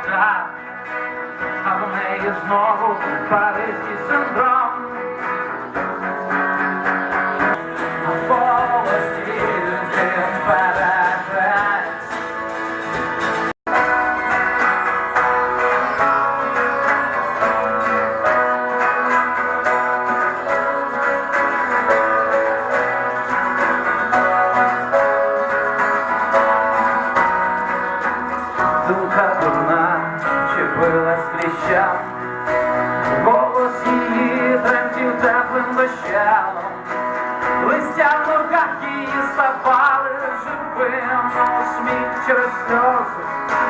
вода, а в неї знову паризький синдром. Дощем, листя в ногах її ставали живим, сміх через сльози,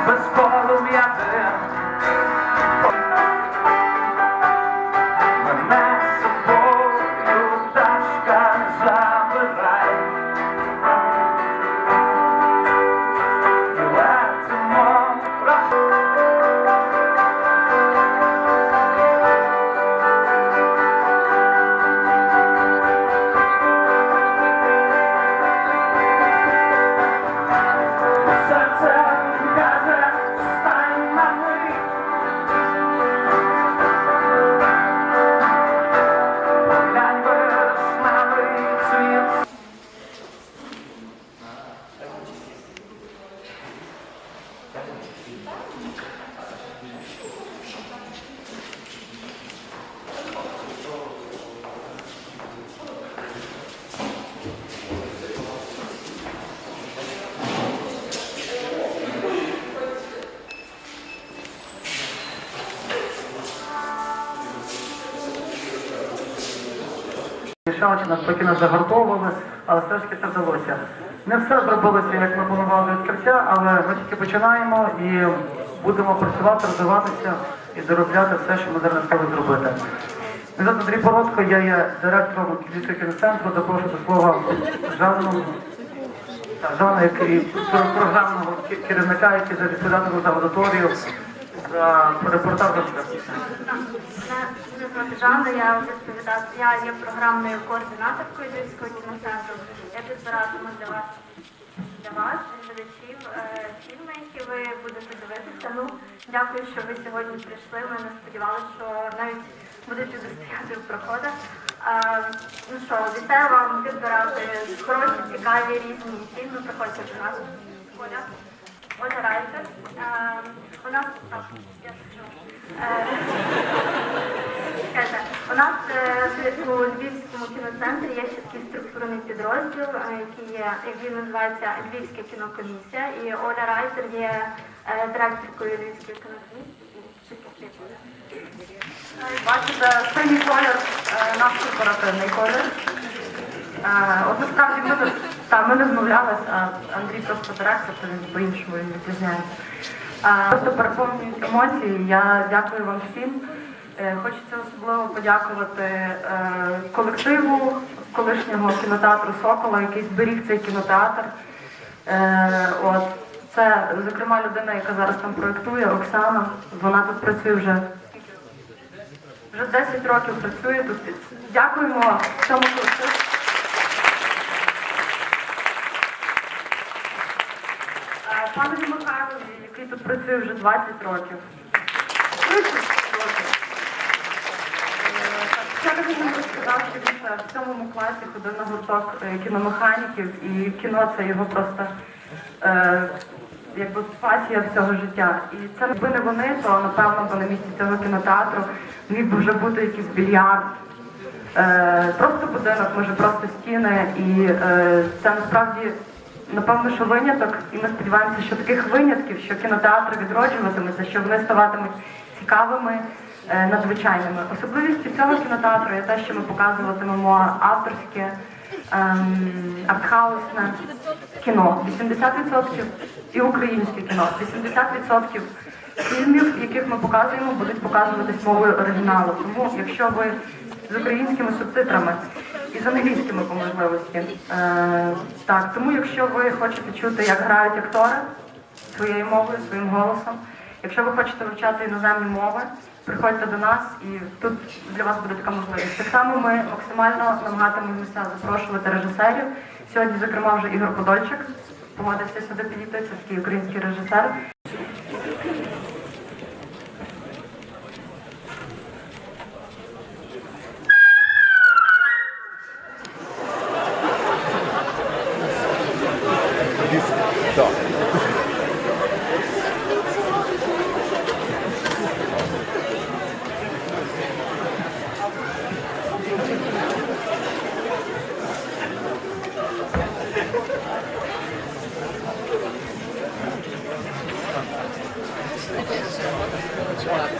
без полум'я дим. Мене собою пташка забирай. Мішаличі нас спокійно загортовували, але все ж таки це вдалося. Не все зробилося, як ми планували відкриття, але ми тільки починаємо і будемо працювати, розвиватися і доробляти все, що ми зараз готові зробити. Звати Андрій Бородко, я є директором Київського кіноцентру, запрошую до слова Жанну, Жанну, який про- програмного керівника, який за відповідатиме за аудиторію, репортаж. Жанна, я відповідаю, я є програмною координаторкою Львівського кіноцентру. Я підбиратиму для вас для вас, глядачів, е, фільми, які ви будете дивитися. Ну, дякую, що ви сьогодні прийшли. Ми не сподівалися, що навіть будете достояти в проходах. Е, ну що, обіцяю вам підбирати хороші, цікаві, різні фільми. Приходьте до нас. Оля. Райтер. Е, у нас я. Е, У нас е, у Львівському кіноцентрі є ще такий структурний підрозділ, який є, який називається Львівська кінокомісія. І Оля Райтер є директоркою Львівської кінокомісії. Бачите, синій колір наш корпоративний колір. От насправді не- та, ми не змовлялися, а Андрій просто то він по-іншому він відрізняється. Просто переповнюють емоції. Я дякую вам всім. Е, Хочеться особливо подякувати е, колективу колишнього кінотеатру Сокола, який зберіг цей кінотеатр. Е, От це, зокрема, людина, яка зараз там проєктує, Оксана. Вона тут працює вже вже 10 років працює тут. Дякуємо цьому колективу. Панові Михайлові, який тут працює вже 20 років. 30 років. Е, Вчора він розказав, що він в сьомому класі ходив на гурток е, кіномеханіків, і кіно це його просто е, якби пасія всього життя. І це якби не вони, то напевно бо на місці цього кінотеатру міг би вже бути якийсь більярд. Е, просто будинок, може просто стіни. І е, це насправді напевно, що виняток, і ми сподіваємося, що таких винятків, що кінотеатри відроджуватимуться, що вони ставатимуть цікавими, е, надзвичайними. Особливістю цього кінотеатру є те, що ми показуватимемо авторське ем, артхаусне кіно. 80% і українське кіно. 80% фільмів, яких ми показуємо, будуть показуватись мовою оригіналу. Тому, якщо ви з українськими субтитрами і з англійськими по можливості, е, так, тому якщо ви хочете чути, як грають актори своєю мовою, своїм голосом, якщо ви хочете вивчати іноземні мови, приходьте до нас і тут для вас буде така можливість. Так само ми максимально намагатимемося запрошувати режисерів. Сьогодні, зокрема, вже Ігор Подольчик погодився сюди підійти. Це такий український режисер. もらって。